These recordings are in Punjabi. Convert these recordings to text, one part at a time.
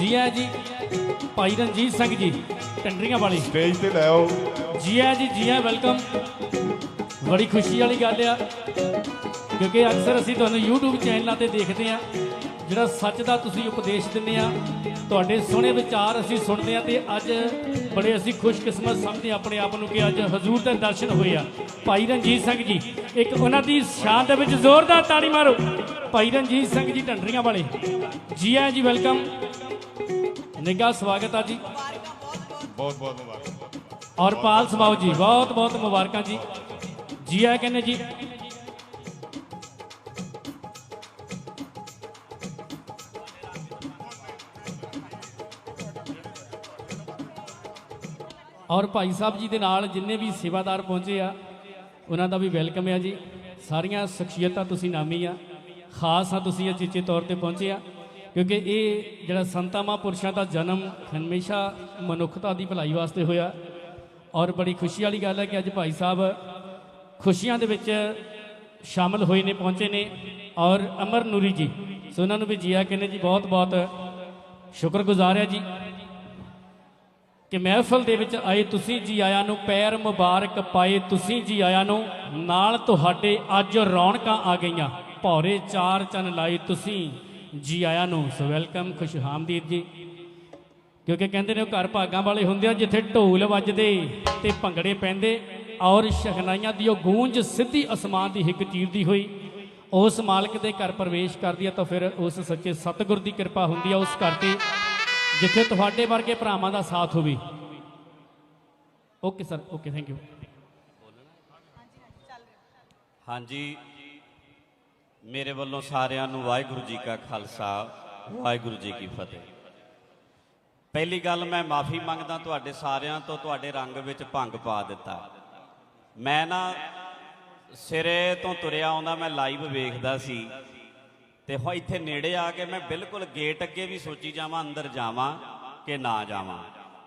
ਜੀ ਆ ਜੀ। ਭਾਈ ਰਣਜੀਤ ਸਿੰਘ ਜੀ ਟੰਡਰੀਆਂ ਵਾਲੀ। ਸਟੇਜ ਤੇ ਲੈ ਆਓ। ਜੀ ਆ ਜੀ ਜੀ ਆ ਵੈਲਕਮ। ਬੜੀ ਖੁਸ਼ੀ ਵਾਲੀ ਗੱਲ ਆ। ਕਿਉਂਕਿ ਅਕਸਰ ਅਸੀਂ ਤੁਹਾਨੂੰ YouTube ਚੈਨਲਾਂ ਤੇ ਦੇਖਦੇ ਆ। ਜਿਹੜਾ ਸੱਚ ਦਾ ਤੁਸੀਂ ਉਪਦੇਸ਼ ਦਿੰਦੇ ਆ ਤੁਹਾਡੇ ਸੋਹਣੇ ਵਿਚਾਰ ਅਸੀਂ ਸੁਣਦੇ ਆ ਤੇ ਅੱਜ ਬੜੇ ਅਸੀਂ ਖੁਸ਼ਕਿਸਮਤ ਸਮਝਦੇ ਆਪਣੇ ਆਪ ਨੂੰ ਕਿ ਅੱਜ ਹਜ਼ੂਰ ਦੇ ਦਰਸ਼ਨ ਹੋਏ ਆ। ਭਾਈ ਰਣਜੀਤ ਸਿੰਘ ਜੀ ਇੱਕ ਉਹਨਾਂ ਦੀ ਸ਼ਾਨ ਦੇ ਵਿੱਚ ਜ਼ੋਰਦਾਰ ਤਾੜੀ ਮਾਰੋ। ਭਾਈ ਰਣਜੀਤ ਸਿੰਘ ਜੀ ਢੰਡਰੀਆਂ ਵਾਲੇ ਜੀ ਆ ਜੀ ਵੈਲਕਮ। ਨਿੱਘਾ ਸਵਾਗਤ ਆ ਜੀ। ਬਹੁਤ ਬਹੁਤ ਮੁਬਾਰਕ। ਔਰ ਪਾਲ ਸਮਾਓ ਜੀ ਬਹੁਤ ਬਹੁਤ ਮੁਬਾਰਕਾਂ ਜੀ। ਜੀ ਆ ਕਹਿੰਦੇ ਜੀ ਔਰ ਭਾਈ ਸਾਹਿਬ ਜੀ ਦੇ ਨਾਲ ਜਿੰਨੇ ਵੀ ਸੇਵਾਦਾਰ ਪਹੁੰਚੇ ਆ, ਉਹਨਾਂ ਦਾ ਵੀ ਵੈਲਕਮ ਹੈ ਜੀ। ਸਾਰੀਆਂ ਸ਼ਖਸੀਅਤਾਂ ਤੁਸੀਂ ਨਾਮੀ ਆ। ਖਾਸ ਆ ਤੁਸੀਂ ਅਚੇਚੇ ਤੌਰ ਤੇ ਪਹੁੰਚੇ ਆ। ਕਿਉਂਕਿ ਇਹ ਜਿਹੜਾ ਸੰਤਾਂ ਮਹਾਂਪੁਰਸ਼ਾਂ ਦਾ ਜਨਮ ਹਮੇਸ਼ਾ ਮਨੁੱਖਤਾ ਦੀ ਭਲਾਈ ਵਾਸਤੇ ਹੋਇਆ। ਔਰ ਬੜੀ ਖੁਸ਼ੀ ਵਾਲੀ ਗੱਲ ਹੈ ਕਿ ਅੱਜ ਭਾਈ ਸਾਹਿਬ ਖੁਸ਼ੀਆਂ ਦੇ ਵਿੱਚ ਸ਼ਾਮਲ ਹੋਏ ਨੇ, ਪਹੁੰਚੇ ਨੇ। ਔਰ ਅਮਰ ਨੂਰੀ ਜੀ, ਸੋ ਉਹਨਾਂ ਨੂੰ ਵੀ ਜੀਆ ਕਹਿੰਦੇ ਜੀ ਬਹੁਤ ਬਹੁਤ ਸ਼ੁਕਰਗੁਜ਼ਾਰ ਹੈ ਜੀ। ਕਿ ਮਹਿਫਲ ਦੇ ਵਿੱਚ ਆਏ ਤੁਸੀਂ ਜੀ ਆਇਆਂ ਨੂੰ, ਪੈਰ ਮੁਬਾਰਕ ਪਾਏ ਤੁਸੀਂ ਜੀ ਆਇਆਂ ਨੂੰ, ਨਾਲ ਤੁਹਾਡੇ ਅੱਜ ਰੌਣਕਾਂ ਆ ਗਈਆਂ। ਭੌਰੇ ਚਾਰ ਚੰਨ ਲਾਏ ਤੁਸੀਂ ਜੀ ਆਇਆਂ ਨੂੰ। ਸੋ ਵੈਲਕਮ ਖੁਸ਼ ਜੀ। ਕਿਉਂਕਿ ਕਹਿੰਦੇ ਨੇ ਉਹ ਘਰ ਭਾਗਾਂ ਵਾਲੇ ਹੁੰਦੇ ਆ, ਜਿੱਥੇ ਢੋਲ ਵੱਜਦੇ ਤੇ ਭੰਗੜੇ ਪੈਂਦੇ ਔਰ ਸ਼ਖਨਾਈਆਂ ਦੀ ਉਹ ਗੂੰਜ ਸਿੱਧੀ ਅਸਮਾਨ ਦੀ ਹਿੱਕ ਚੀਰਦੀ ਹੋਈ। ਉਸ ਮਾਲਕ ਦੇ ਘਰ ਪ੍ਰਵੇਸ਼ ਕਰਦੀ ਆ ਤਾਂ ਫਿਰ ਉਸ ਸੱਚੇ ਸਤਿਗੁਰ ਦੀ ਕਿਰਪਾ ਹੁੰਦੀ ਆ ਉਸ ਘਰ ਤੇ। ਜਿੱਥੇ ਤੁਹਾਡੇ ਵਰਗੇ ਭਰਾਵਾਂ ਦਾ ਸਾਥ ਹੋਵੇ। Okay, sir. Okay thank you ਹਾਂਜੀ। ਮੇਰੇ ਵੱਲੋਂ ਸਾਰਿਆਂ ਨੂੰ ਵਾਹਿਗੁਰੂ ਜੀ ਕਾ ਖਾਲਸਾ, ਵਾਹਿਗੁਰੂ ਜੀ ਕੀ ਫਤਿਹ। ਪਹਿਲੀ ਗੱਲ ਮੈਂ ਮਾਫੀ ਮੰਗਦਾ ਤੁਹਾਡੇ ਸਾਰਿਆਂ ਤੋਂ, ਤੁਹਾਡੇ ਰੰਗ ਵਿੱਚ ਭੰਗ ਪਾ ਦਿੱਤਾ। ਮੈਂ ਨਾ ਸਿਰੇ ਤੋਂ ਤੁਰਿਆ ਆਉਂਦਾ, ਮੈਂ ਲਾਈਵ ਵੇਖਦਾ ਸੀ। ਤੇ ਹੋ ਇੱਥੇ ਨੇੜੇ ਆ ਕੇ ਮੈਂ ਬਿਲਕੁਲ ਗੇਟ ਅੱਗੇ ਵੀ ਸੋਚੀ ਜਾਵਾਂ, ਅੰਦਰ ਜਾਵਾਂ ਕਿ ਨਾ ਜਾਵਾਂ।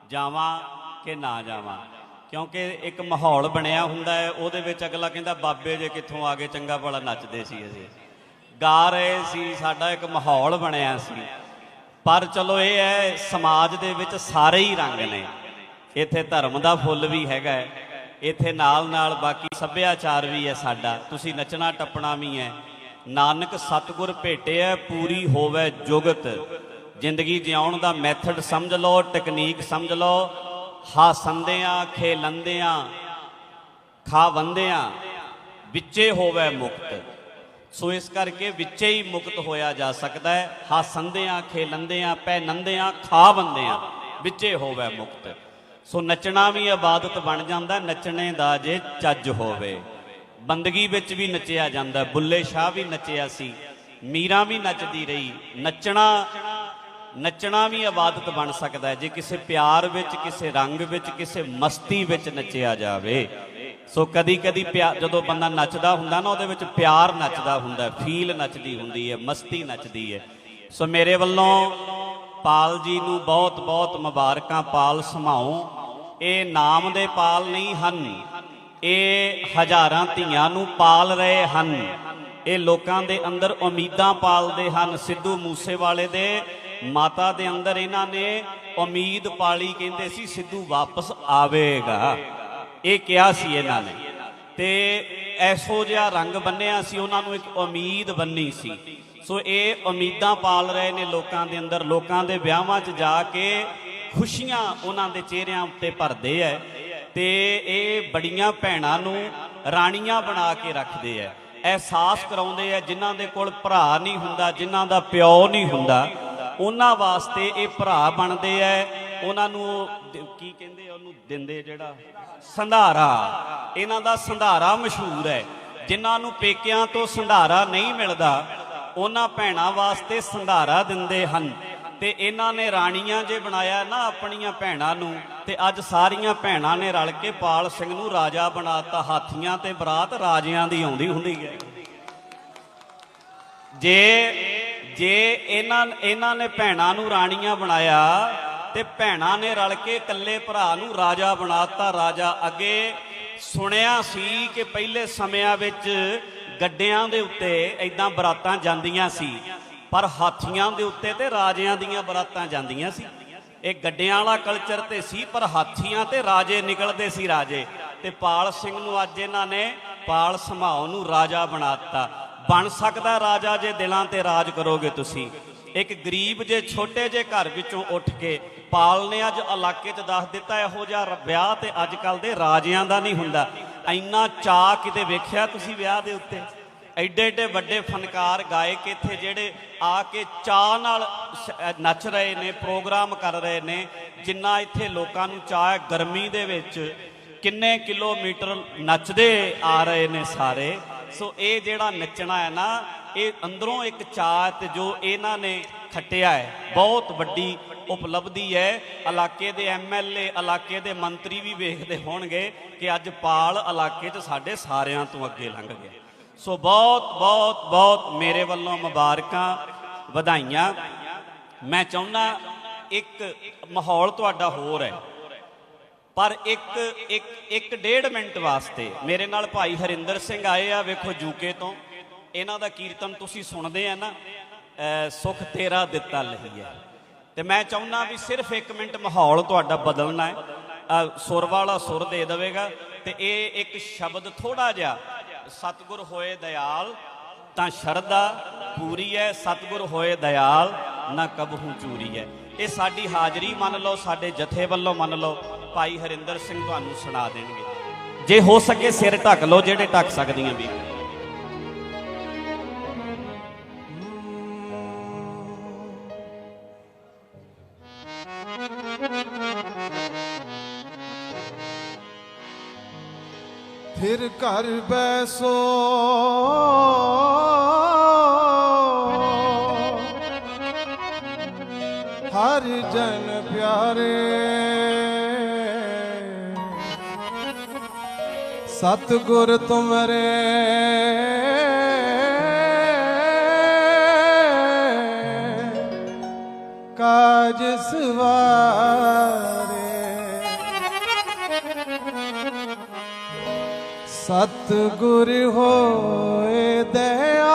ਜਾਵਾਂ ਕਿ ਨਾ ਜਾਵਾਂ। ਕਿਉਂਕਿ ਇੱਕ ਮਾਹੌਲ ਬਣਿਆ ਹੁੰਦਾ ਹੈ, ਉਹਦੇ ਵਿੱਚ ਅਗਲਾ ਕਹਿੰਦਾ, ਬਾਬੇ ਜੇ ਕਿੱਥੋਂ ਆ ਕੇ ਚੰਗਾ ਭਲਾ ਨੱਚਦੇ ਸੀ ਅਸੀਂ। ਗਾ ਰਹੇ ਸੀ, ਸਾਡਾ ਇੱਕ ਮਾਹੌਲ ਬਣਿਆ ਸੀ। ਪਰ ਚਲੋ, ਇਹ ਹੈ, ਸਮਾਜ ਦੇ ਵਿੱਚ ਸਾਰੇ ਹੀ ਰੰਗ ਨੇ। ਇੱਥੇ ਧਰਮ ਦਾ ਫੁੱਲ ਵੀ ਹੈਗਾ ਹੈ। ਇੱਥੇ ਨਾਲ ਨਾਲ ਬਾਕੀ ਸੱਭਿਆਚਾਰ ਵੀ ਹੈ ਸਾਡਾ। ਤੁਸੀਂ ਨੱਚਣਾ, ਟੱਪਣਾ ਵੀ ਹੈ। ਨਾਨਕ ਸਤਿਗੁਰ ਭੇਟਿਆ, ਪੂਰੀ ਹੋਵੇ ਜੁਗਤ। ਜ਼ਿੰਦਗੀ ਜਿਉਣ ਦਾ ਮੈਥਡ ਸਮਝ ਲਓ, ਟੈਕਨੀਕ ਸਮਝ ਲਓ। ਹਾਸੰਦਿਆਂ, ਖੇਲੰਦਿਆਂ, ਖਾਵੰਦਿਆਂ, ਵਿੱਚੇ ਹੋਵੇ ਮੁਕਤ। ਸੋ ਇਸ ਕਰਕੇ ਵਿੱਚੇ ਹੀ ਮੁਕਤ ਹੋਇਆ ਜਾ ਸਕਦਾ ਹੈ। ਹਾਸੰਦਿਆਂ, ਖੇਲੰਦਿਆਂ ਪੈਨੰਦਿਆਂ ਖਾਵੰਦਿਆਂ, ਵਿੱਚੇ ਹੋਵੇ ਮੁਕਤ। ਸੋ ਨੱਚਣਾ ਵੀ ਇਬਾਦਤ ਬਣ ਜਾਂਦਾ, ਨੱਚਣੇ ਦਾ ਜੇ ਚੱਜ ਹੋਵੇ। ਬੰਦਗੀ ਵਿੱਚ ਵੀ ਨੱਚਿਆ ਜਾਂਦਾ, ਬੁੱਲੇ ਸ਼ਾਹ ਵੀ ਨੱਚਿਆ ਸੀ, ਮੀਰਾ ਵੀ ਨੱਚਦੀ ਰਹੀ, ਨੱਚਣਾ ਨੱਚਣਾ ਵੀ ਇਬਾਦਤ ਬਣ ਸਕਦਾ ਹੈ। ਜੇ ਕਿਸੇ ਪਿਆਰ ਵਿੱਚ, ਕਿਸੇ ਰੰਗ ਵਿੱਚ, ਕਿਸੇ ਮਸਤੀ ਵਿੱਚ ਨੱਚਿਆ ਜਾਵੇ, ਸੋ ਕਦੀ ਕਦੀ ਜਦੋਂ ਬੰਦਾ ਨੱਚਦਾ ਹੁੰਦਾ ਨਾ, ਉਹਦੇ ਵਿੱਚ ਪਿਆਰ ਨੱਚਦਾ ਹੁੰਦਾ, ਫੀਲ ਨੱਚਦੀ ਹੁੰਦੀ ਹੈ, ਮਸਤੀ ਨੱਚਦੀ ਹੈ। ਸੋ ਮੇਰੇ ਵੱਲੋਂ ਪਾਲ ਜੀ ਨੂੰ ਬਹੁਤ ਬਹੁਤ ਮੁਬਾਰਕਾਂ, ਪਾਲ ਸਮਾਓ ਇਹ ਨਾਮ ਦੇ ਪਾਲ ਨਹੀਂ ਹਨ। ਇਹ ਹਜ਼ਾਰਾਂ ਧੀਆਂ ਨੂੰ ਪਾਲ ਰਹੇ ਹਨ। ਇਹ ਲੋਕਾਂ ਦੇ ਅੰਦਰ ਉਮੀਦਾਂ ਪਾਲਦੇ ਹਨ। ਸਿੱਧੂ ਮੂਸੇਵਾਲੇ ਦੇ ਮਾਤਾ ਦੇ ਅੰਦਰ ਇਹਨਾਂ ਨੇ ਉਮੀਦ ਪਾਲੀ, ਕਹਿੰਦੇ ਸੀ, ਸਿੱਧੂ ਵਾਪਸ ਆਵੇਗਾ। ਇਹ ਕਿਹਾ ਸੀ ਇਹਨਾਂ ਨੇ। ਤੇ ਐਸੋ ਜਿਹਾ ਰੰਗ ਬੰਨਿਆ ਸੀ, ਉਹਨਾਂ ਨੂੰ ਇੱਕ ਉਮੀਦ ਬੰਨੀ ਸੀ। ਸੋ ਇਹ ਉਮੀਦਾਂ ਪਾਲ ਰਹੇ ਨੇ ਲੋਕਾਂ ਦੇ ਅੰਦਰ। ਲੋਕਾਂ ਦੇ ਵਿਆਹਾਂ 'ਚ ਜਾ ਕੇ ਖੁਸ਼ੀਆਂ ਉਹਨਾਂ ਦੇ ਚਿਹਰਿਆਂ ਉੱਤੇ ਭਰਦੇ ਐ। ਤੇ ਇਹ ਬੜੀਆਂ ਭੈਣਾਂ ਨੂੰ ਰਾਣੀਆਂ ਬਣਾ ਕੇ ਰੱਖਦੇ ਐ। ਅਹਿਸਾਸ ਕਰਾਉਂਦੇ ਐ, ਜਿਨ੍ਹਾਂ ਦੇ ਕੋਲ ਭਰਾ ਨਹੀਂ ਹੁੰਦਾ, ਜਿਨ੍ਹਾਂ ਦਾ ਪਿਓ ਨਹੀਂ ਹੁੰਦਾ, ਉਹਨਾਂ ਵਾਸਤੇ ਇਹ ਭਰਾ ਬਣਦੇ ਐ। ਉਹਨਾਂ ਨੂੰ ਉਹ ਕੀ ਕਹਿੰਦੇ ਉਹਨੂੰ? ਦਿੰਦੇ ਜਿਹੜਾ? ਸੰਧਾਰਾ। ਇਹਨਾਂ ਦਾ ਸੰਧਾਰਾ ਮਸ਼ਹੂਰ ਹੈ ਜਿਨ੍ਹਾਂ ਨੂੰ ਪੇਕਿਆਂ ਤੋਂ ਸੰਧਾਰਾ ਨਹੀਂ ਮਿਲਦਾ, ਉਹਨਾਂ ਭੈਣਾਂ ਵਾਸਤੇ ਸੰਧਾਰਾ ਦਿੰਦੇ ਹਨ। ਤੇ ਇਹਨਾਂ ਨੇ ਰਾਣੀਆਂ ਜੇ ਬਣਾਇਆ ਨਾ ਆਪਣੀਆਂ ਭੈਣਾਂ ਨੂੰ ਤੇ ਅੱਜ ਸਾਰੀਆਂ ਭੈਣਾਂ ਨੇ ਰਲ ਕੇ ਪਾਲ ਸਿੰਘ ਨੂੰ ਰਾਜਾ ਬਣਾਤਾ। ਹਾਥੀਆਂ ਤੇ ਬਰਾਤ ਰਾਜਿਆਂ ਦੀ ਆਉਂਦੀ ਹੁੰਦੀ ਹੈ। ਜੇ ਜੇ ਇਹਨਾਂ ਇਹਨਾਂ ਨੇ ਭੈਣਾਂ ਨੂੰ ਰਾਣੀਆਂ ਬਣਾਇਆ ਤੇ ਭੈਣਾਂ ਨੇ ਰਲ ਕੇ ਇਕੱਲੇ ਭਰਾ ਨੂੰ ਰਾਜਾ ਬਣਾਤਾ। ਰਾਜਾ ਅੱਗੇ ਸੁਣਿਆ ਸੀ ਕਿ ਪਹਿਲੇ ਸਮਿਆਂ ਵਿੱਚ ਗੱਡਿਆਂ ਦੇ ਉੱਤੇ ਐਦਾਂ ਬਰਾਤਾਂ ਜਾਂਦੀਆਂ ਸੀ, ਪਰ ਹਾਥੀਆਂ ਦੇ ਉੱਤੇ ਤੇ ਰਾਜਿਆਂ ਦੀਆਂ ਬਰਾਤਾਂ ਜਾਂਦੀਆਂ ਸੀ। ਇਹ ਗੱਡਿਆਂ ਵਾਲਾ ਕਲਚਰ ਤੇ ਸੀ, ਪਰ ਹਾਥੀਆਂ ਤੇ ਰਾਜੇ ਨਿਕਲਦੇ ਸੀ ਰਾਜੇ। ਤੇ ਪਾਲ ਸਿੰਘ ਨੂੰ ਅੱਜ ਇਹਨਾਂ ਨੇ ਪਾਲ ਸਮਾਉ ਨੂੰ ਰਾਜਾ ਬਣਾਤਾ ਬਣ ਸਕਦਾ ਰਾਜਾ ਜੇ ਦਿਲਾਂ ਤੇ ਰਾਜ ਕਰੋਗੇ ਤੁਸੀਂ। ਇੱਕ ਗਰੀਬ ਜੇ ਛੋਟੇ ਜੇ ਘਰ ਵਿੱਚੋਂ ਉੱਠ ਕੇ ਪਾਲ ਨੇ ਅੱਜ ਇਲਾਕੇ 'ਚ ਦੱਸ ਦਿੱਤਾ ਇਹੋ ਜਿਹਾ ਵਿਆਹ ਤੇ ਅੱਜ ਕੱਲ ਦੇ ਰਾਜਿਆਂ ਦਾ ਨਹੀਂ ਹੁੰਦਾ। ਇੰਨਾ ਚਾਅ ਕਿਤੇ ਵੇਖਿਆ ਤੁਸੀਂ ਵਿਆਹ ਦੇ ਉੱਤੇ? ਐਡੇ ਐਡੇ ਵੱਡੇ ਫਨਕਾਰ ਗਾਇਕ ਇੱਥੇ ਜਿਹੜੇ ਆ ਕੇ ਚਾਹ ਨਾਲ ਨੱਚ ਰਹੇ ਨੇ, ਪ੍ਰੋਗਰਾਮ ਕਰ ਰਹੇ ਨੇ, ਜਿੰਨਾ ਇੱਥੇ ਲੋਕਾਂ ਨੂੰ ਚਾਹ ਹੈ ਗਰਮੀ ਦੇ ਵਿੱਚ, ਕਿੰਨੇ ਕਿਲੋਮੀਟਰ ਨੱਚਦੇ ਆ ਰਹੇ ਨੇ ਸਾਰੇ। ਸੋ ਇਹ ਜਿਹੜਾ ਨੱਚਣਾ ਹੈ ਨਾ, ਇਹ ਅੰਦਰੋਂ ਇੱਕ ਚਾਹ ਤੇ ਜੋ ਇਹਨਾਂ ਨੇ ਖੱਟਿਆ ਹੈ। ਬਹੁਤ ਵੱਡੀ ਉਪਲਬਧੀ ਹੈ। ਇਲਾਕੇ ਦੇ ਐਮਐਲਏ ਇਲਾਕੇ ਦੇ ਮੰਤਰੀ ਵੀ ਵੇਖਦੇ ਹੋਣਗੇ ਕਿ ਅੱਜ ਪਾਲ ਇਲਾਕੇ 'ਚ ਸਾਡੇ ਸਾਰਿਆਂ ਤੋਂ ਅੱਗੇ ਲੰਘ ਗਿਆ। ਸੋ ਬਹੁਤ ਬਹੁਤ ਬਹੁਤ ਮੇਰੇ ਵੱਲੋਂ ਮੁਬਾਰਕਾਂ, ਵਧਾਈਆਂ। ਮੈਂ ਚਾਹੁੰਦਾ ਇੱਕ ਮਾਹੌਲ ਤੁਹਾਡਾ ਹੋਰ ਹੈ। ਪਰ ਇੱਕ ਇੱਕ ਇੱਕ ਡੇਢ ਮਿੰਟ ਵਾਸਤੇ ਮੇਰੇ ਨਾਲ ਭਾਈ ਹਰਿੰਦਰ ਸਿੰਘ ਆਏ ਆ, ਵੇਖੋ ਯੂਕੇ ਤੋਂ। ਇਹਨਾਂ ਦਾ ਕੀਰਤਨ ਤੁਸੀਂ ਸੁਣਦੇ ਆ ਨਾ ਅਹ ਸੁਖ ਤੇਰਾ ਦਿੱਤਾ ਲਈ ਹੈ। ਤੇ ਮੈਂ ਚਾਹੁੰਦਾ ਵੀ ਸਿਰਫ 1 ਮਿੰਟ ਮਾਹੌਲ ਤੁਹਾਡਾ ਬਦਲਣਾ ਹੈ। ਸੁਰ ਵਾਲਾ ਸੁਰ ਦੇ ਦੇਵੇਗਾ। ਤੇ ਇਹ ਇੱਕ ਸ਼ਬਦ ਥੋੜਾ ਜਿਹਾ ਸਤਿਗੁਰ ਹੋਏ ਦਇਆਲ ਤਾਂ ਸ਼ਰਧਾ ਪੂਰੀ ਹੈ, ਸਤਿਗੁਰ ਹੋਏ ਦਇਆਲ ਨਾ ਕਬਹੂ ਚੂਰੀ ਹੈ। ਇਹ ਸਾਡੀ ਹਾਜ਼ਰੀ ਮੰਨ ਲਓ, ਸਾਡੇ ਜਥੇ ਵੱਲੋਂ ਮੰਨ ਲਓ, ਭਾਈ ਹਰਿੰਦਰ ਸਿੰਘ ਤੁਹਾਨੂੰ ਸੁਣਾ ਦੇਣਗੇ। ਜੇ ਹੋ ਸਕੇ ਸਿਰ ਢੱਕ ਲਓ, ਜਿਹੜੇ ਢੱਕ ਸਕਦੀਆਂ ਵੀ। ਫਿਰ ਘਰ ਬੈਸੋ। ਹਰ ਜਨ ਪਿਆਰੇ। ਸਤਿਗੁਰ ਤੁਮਰੇ। ਕਾਜ ਸਵਾਰੇ ਸਤਿਗੁਰ ਹੋਏ ਦਇਆਲ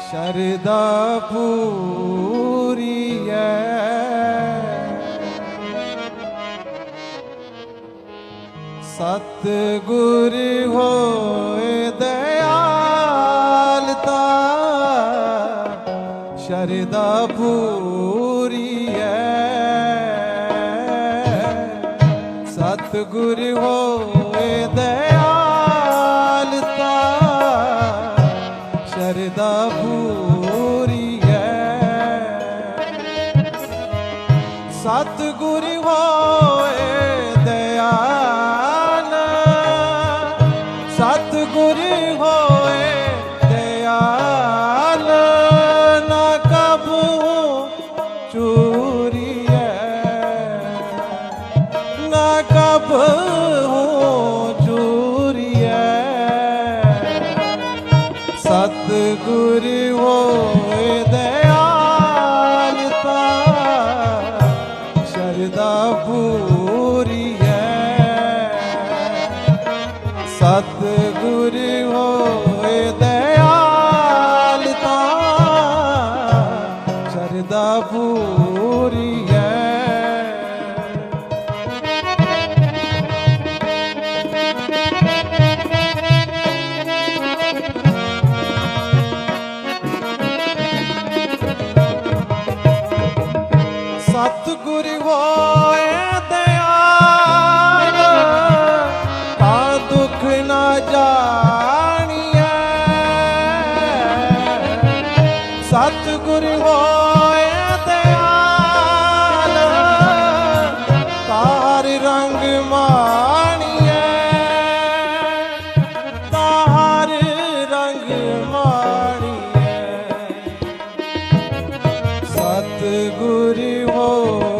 ਸ਼ਰਦਾ ਪੂਰੀ ਹੈ। ਸਤਿਗੁਰ ਹੋਏ ਦਇਆਲ ਸ਼ਰਦਾ ਪੂਰੀ ਸਤਿਗੁਰ ਸਤਿਗੁਰ ਹੋਏ ਸਤਿਗੁਰ ਹੋਏ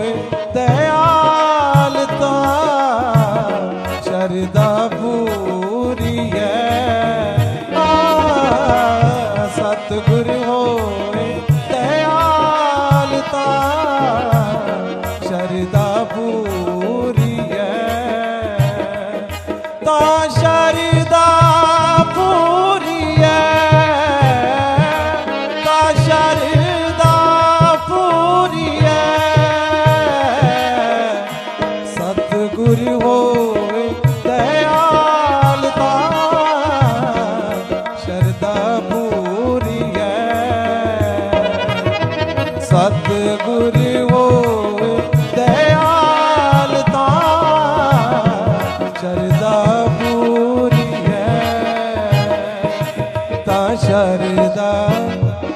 ਸ਼ਰਦਾ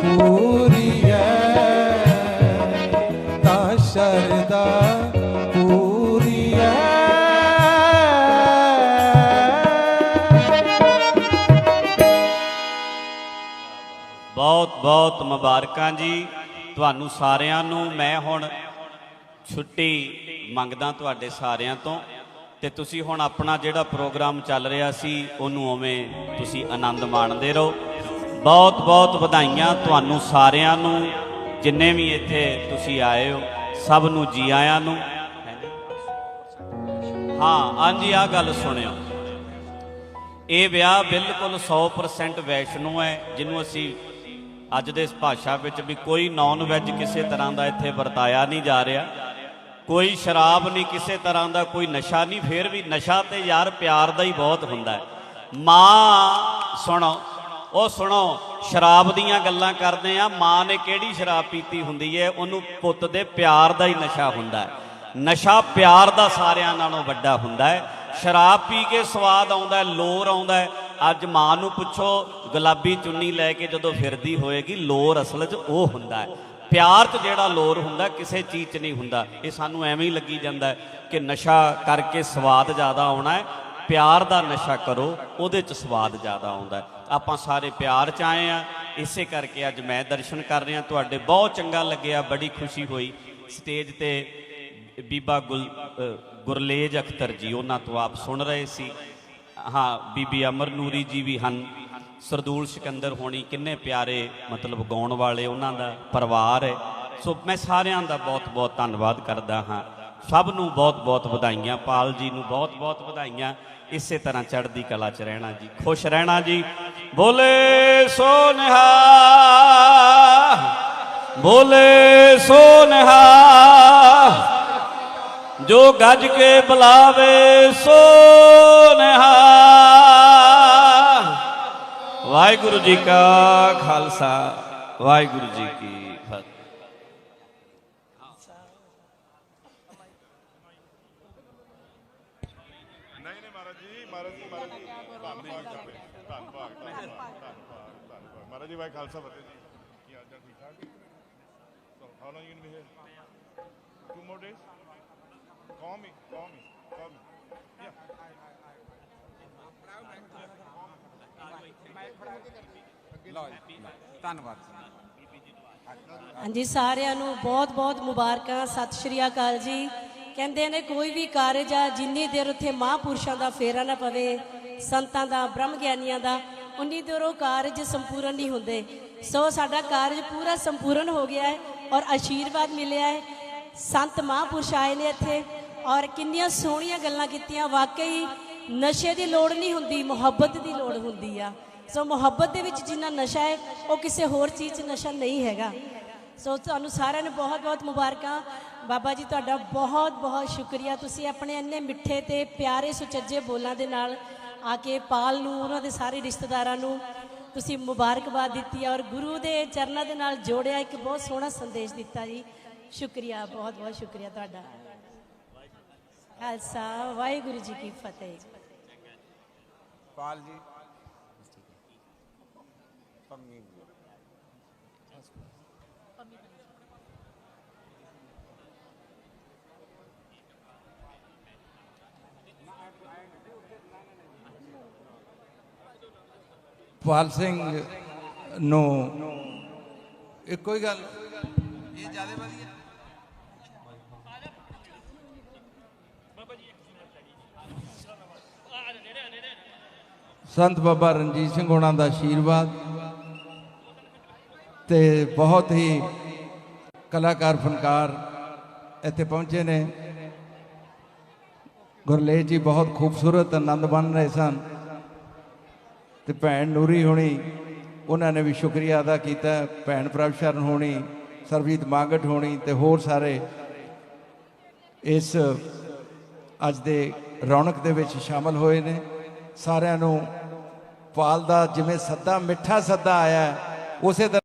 ਪੂਰੀ ਹੈ ਸ਼ਰਦਾ ਪੂਰੀ ਬਹੁਤ ਬਹੁਤ ਮੁਬਾਰਕਾਂ ਜੀ ਤੁਹਾਨੂੰ ਸਾਰਿਆਂ ਨੂੰ। ਮੈਂ ਹੁਣ ਛੁੱਟੀ ਮੰਗਦਾ ਤੁਹਾਡੇ ਸਾਰਿਆਂ ਤੋਂ ਤੇ ਤੁਸੀਂ ਹੁਣ ਆਪਣਾ ਜਿਹੜਾ ਪ੍ਰੋਗਰਾਮ ਚੱਲ ਰਿਹਾ ਸੀ, ਉਹਨੂੰ ਉਵੇਂ ਤੁਸੀਂ ਆਨੰਦ ਮਾਣਦੇ ਰਹੋ। ਬਹੁਤ ਬਹੁਤ ਵਧਾਈਆਂ ਤੁਹਾਨੂੰ ਸਾਰਿਆਂ ਨੂੰ, ਜਿੰਨੇ ਵੀ ਇੱਥੇ ਤੁਸੀਂ ਆਏ ਹੋ, ਸਭ ਨੂੰ ਜੀ ਆਇਆਂ ਨੂੰ। ਹਾਂ, ਹਾਂਜੀ ਆ ਗੱਲ ਸੁਣਿਓ। ਇਹ ਵਿਆਹ ਬਿਲਕੁਲ 100% ਵੈਸ਼ਨੂ ਹੈ, ਜਿਹਨੂੰ ਅਸੀਂ ਅੱਜ ਦੇ ਇਸ ਭਾਸ਼ਾ ਵਿੱਚ ਵੀ ਕੋਈ ਨਾਨ ਵੈਜ ਕਿਸੇ ਤਰ੍ਹਾਂ ਦਾ ਇੱਥੇ ਵਰਤਾਇਆ ਨਹੀਂ ਜਾ ਰਿਹਾ। ਕੋਈ ਸ਼ਰਾਬ ਨਹੀਂ ਕਿਸੇ ਤਰ੍ਹਾਂ ਦਾ, ਕੋਈ ਨਸ਼ਾ ਨਹੀਂ, ਫੇਰ ਵੀ ਨਸ਼ਾ ਤੇ ਯਾਰ ਪਿਆਰ ਦਾ ਹੀ ਬਹੁਤ ਹੁੰਦਾ ਹੈ। ਮਾਂ, ਸੁਣੋ ਉਹ ਸੁਣੋ, ਸ਼ਰਾਬ ਦੀਆਂ ਗੱਲਾਂ ਕਰਦੇ ਆ, ਮਾਂ ਨੇ ਕਿਹੜੀ ਸ਼ਰਾਬ ਪੀਤੀ ਹੁੰਦੀ ਹੈ ਉਹਨੂੰ ਪੁੱਤ ਦੇ ਪਿਆਰ ਦਾ ਹੀ ਨਸ਼ਾ ਹੁੰਦਾ ਹੈ ਨਸ਼ਾ ਪਿਆਰ ਦਾ ਸਾਰਿਆਂ ਨਾਲੋਂ ਵੱਡਾ ਹੁੰਦਾ ਹੈ ਸ਼ਰਾਬ ਪੀ ਕੇ ਸਵਾਦ ਆਉਂਦਾ ਹੈ ਲੋਰ ਆਉਂਦਾ ਅੱਜ ਮਾਂ ਨੂੰ ਪੁੱਛੋ, ਗੁਲਾਬੀ ਚੁੰਨੀ ਲੈ ਕੇ ਜਦੋਂ ਫਿਰਦੀ ਹੋਏਗੀ, ਲੋਰ ਅਸਲ 'ਚ ਉਹ ਹੁੰਦਾ ਹੈ ਪਿਆਰ 'ਚ ਜਿਹੜਾ ਲੋਰ ਹੁੰਦਾ ਕਿਸੇ ਚੀਜ਼ 'ਚ ਨਹੀਂ ਹੁੰਦਾ। ਇਹ ਸਾਨੂੰ ਐਵੇਂ ਹੀ ਲੱਗੀ ਜਾਂਦਾ ਕਿ ਨਸ਼ਾ ਕਰਕੇ ਸਵਾਦ ਜ਼ਿਆਦਾ ਆਉਣਾ ਹੈ ਪਿਆਰ ਦਾ ਨਸ਼ਾ ਕਰੋ, ਉਹਦੇ 'ਚ ਸਵਾਦ ਜ਼ਿਆਦਾ ਆਉਂਦਾ ਆਪਾਂ ਸਾਰੇ ਪਿਆਰ 'ਚ ਆਏ ਆ ਇਸੇ ਕਰਕੇ ਅੱਜ ਮੈਂ ਦਰਸ਼ਨ ਕਰ ਰਿਹਾ, ਤੁਹਾਡੇ ਬਹੁਤ ਚੰਗਾ ਲੱਗਿਆ, ਬੜੀ ਖੁਸ਼ੀ ਹੋਈ। ਸਟੇਜ ਤੇ ਬੀਬਾ ਗੁਲ ਗੁਰਲੇਜ ਅਖਤਰ ਜੀ, ਉਹਨਾਂ ਤੋਂ ਆਪ ਸੁਣ ਰਹੇ ਸੀ। ਹਾਂ, ਬੀਬੀ ਅਮਰ ਨੂਰੀ ਜੀ ਵੀ ਹਨ। ਸਰਦੂਲ ਸਿਕੰਦਰ ਹੋਣੀ, ਕਿੰਨੇ ਪਿਆਰੇ ਮਤਲਬ ਗਾਉਣ ਵਾਲੇ, ਉਹਨਾਂ ਦਾ ਪਰਿਵਾਰ ਹੈ। ਸੋ ਮੈਂ ਸਾਰਿਆਂ ਦਾ ਬਹੁਤ ਬਹੁਤ ਧੰਨਵਾਦ ਕਰਦਾ ਹਾਂ। ਸਭ ਨੂੰ ਬਹੁਤ ਬਹੁਤ ਵਧਾਈਆਂ, ਪਾਲ ਜੀ ਨੂੰ ਬਹੁਤ ਬਹੁਤ ਵਧਾਈਆਂ। ਇਸੇ ਤਰ੍ਹਾਂ ਚੜ੍ਹਦੀ ਕਲਾ 'ਚ ਰਹਿਣਾ ਜੀ, ਖੁਸ਼ ਰਹਿਣਾ ਜੀ। ਬੋਲੇ ਸੋ ਨਿਹਾਲ ਬੋਲੇ ਸੋ ਨਿਹਾਲ ਜੋ ਗੱਜ ਕੇ ਬੁਲਾਵੇ ਸੋ ਨਿਹਾਲ ਵਾਹਿਗੁਰੂ ਜੀ ਕਾ ਖਾਲਸਾ, ਵਾਹਿਗੁਰੂ ਜੀ ਕੀ ਫਤਿਹ ਨਹੀਂ ਨਹੀਂ ਮਹਾਰਾਜ ਜੀ ਮਹਾਰਾਜ ਜੀ ਮਹਾਰਾਜ ਜੀ। ਧੰਨਵਾਦ ਕਰਦੇ ਧੰਨਵਾਦ ਧੰਨਵਾਦ ਧੰਨਵਾਦ। ਧੰਨਵਾਦ ਮਹਾਰਾਜ ਜੀ ਵਾਹਿ ਖਾਲਸਾ ਫਤਿਹ ਜੀ। ਕੀ ਹਾਲ ਚਾਲ ਠੀਕ ਠਾਕ so how long you be here two more days call me call me call me yeah ਹਾਂਜੀ ਸਾਰਿਆਂ ਨੂੰ ਬਹੁਤ-ਬਹੁਤ ਮੁਬਾਰਕਾਂ। ਸਤਿ ਸ਼੍ਰੀ ਅਕਾਲ ਜੀ। ਕਹਿੰਦੇ ਨੇ, ਕੋਈ ਵੀ ਕਾਰਜ ਆ, ਜਿੰਨੀ ਦੇਰ ਉੱਥੇ ਮਹਾਂਪੁਰਸ਼ਾਂ ਦਾ ਫੇਰਾ ਨਾ ਪਵੇ, ਸੰਤਾਂ ਦਾ, ਬ੍ਰਹਮ ਗਿਆਨੀਆਂ ਦਾ, ਉਨੀ ਦੇਰ ਉਹ ਕਾਰਜ ਸੰਪੂਰਨ ਨਹੀਂ ਹੁੰਦੇ। ਸੋ ਸਾਡਾ ਕਾਰਜ ਪੂਰਾ ਸੰਪੂਰਨ ਹੋ ਗਿਆ ਹੈ ਔਰ ਆਸ਼ੀਰਵਾਦ ਮਿਲਿਆ ਹੈ। ਸੰਤ ਮਹਾਂਪੁਰਸ਼ ਆਏ ਨੇ ਇੱਥੇ ਔਰ ਕਿੰਨੀਆਂ ਸੋਹਣੀਆਂ ਗੱਲਾਂ ਕੀਤੀਆਂ। ਵਾਕਈ ਨਸ਼ੇ ਦੀ ਲੋੜ ਨਹੀਂ ਹੁੰਦੀ, ਮੁਹੱਬਤ ਦੀ ਲੋੜ ਹੁੰਦੀ ਆ। ਸੋ ਮੁਹੱਬਤ ਦੇ ਵਿੱਚ ਜਿੰਨਾ ਨਸ਼ਾ ਹੈ, ਉਹ ਕਿਸੇ ਹੋਰ ਚੀਜ਼ 'ਚ ਨਸ਼ਾ ਨਹੀਂ ਹੈਗਾ। ਸੋ ਤੁਹਾਨੂੰ ਸਾਰਿਆਂ ਨੂੰ ਬਹੁਤ ਬਹੁਤ ਮੁਬਾਰਕਾਂ। ਬਾਬਾ ਜੀ, ਤੁਹਾਡਾ ਬਹੁਤ ਬਹੁਤ ਸ਼ੁਕਰੀਆ। ਤੁਸੀਂ ਆਪਣੇ ਇੰਨੇ ਮਿੱਠੇ ਤੇ ਪਿਆਰੇ, ਸੁਚੱਜੇ ਬੋਲਾਂ ਦੇ ਨਾਲ ਆ ਕੇ ਪਾਲ ਨੂੰ, ਉਹਨਾਂ ਦੇ ਸਾਰੇ ਰਿਸ਼ਤੇਦਾਰਾਂ ਨੂੰ ਤੁਸੀਂ ਮੁਬਾਰਕਬਾਦ ਦਿੱਤੀ ਔਰ ਗੁਰੂ ਦੇ ਚਰਨਾਂ ਦੇ ਨਾਲ ਜੋੜਿਆ, ਇੱਕ ਬਹੁਤ ਸੋਹਣਾ ਸੰਦੇਸ਼ ਦਿੱਤਾ ਜੀ। ਸ਼ੁਕਰੀਆ ਬਹੁਤ ਬਹੁਤ ਸ਼ੁਕਰੀਆ ਤੁਹਾਡਾ। ਖਾਲਸਾ, ਵਾਹਿਗੁਰੂ ਜੀ ਕੀ ਫਤਿਹ। ਪਾਲ ਜੀ। ਪੰਮੀ ਪਾਲ ਸਿੰਘ ਨੂੰ। ਇੱਕੋ ਹੀ ਗੱਲ। ਇਹ ਜ਼ਿਆਦਾ ਵਧੀਆ। ਸੰਤ ਬਾਬਾ ਰਣਜੀਤ ਸਿੰਘ ਹੋਣਾ ਦਾ ਆਸ਼ੀਰਵਾਦ ਤੇ ਬਹੁਤ ਹੀ ਕਲਾਕਾਰ ਫਨਕਾਰ ਇੱਥੇ ਪਹੁੰਚੇ ਨੇ। ਗੁਰਲੇਜ ਜੀ ਬਹੁਤ ਖੂਬਸੂਰਤ, ਆਨੰਦ ਬਣ ਰਹੇ ਸਨ। ਤੇ ਭੈਣ ਨੂਰੀ ਹੋਣੀ, ਉਹਨਾਂ ਨੇ ਵੀ ਸ਼ੁਕਰੀਆ ਅਦਾ ਕੀਤਾ, ਭੈਣ ਪ੍ਰਭ ਸ਼ਰਨ ਹੋਣੀ, ਸਰਬਜੀਤ ਮਾਂਗਟ ਹੋਣੀ ਤੇ ਹੋਰ ਸਾਰੇ। ਇਸ ਅੱਜ ਦੇ ਰੌਣਕ ਦੇ ਵਿੱਚ ਸ਼ਾਮਲ ਹੋਏ ਨੇ। ਸਾਰਿਆਂ ਨੂੰ ਪਾਲ ਦਾ ਜਿਵੇਂ ਸੱਦਾ ਮਿੱਠਾ ਸੱਦਾ ਆਇਆ ਉਸੇ ਤਰ੍ਹਾਂ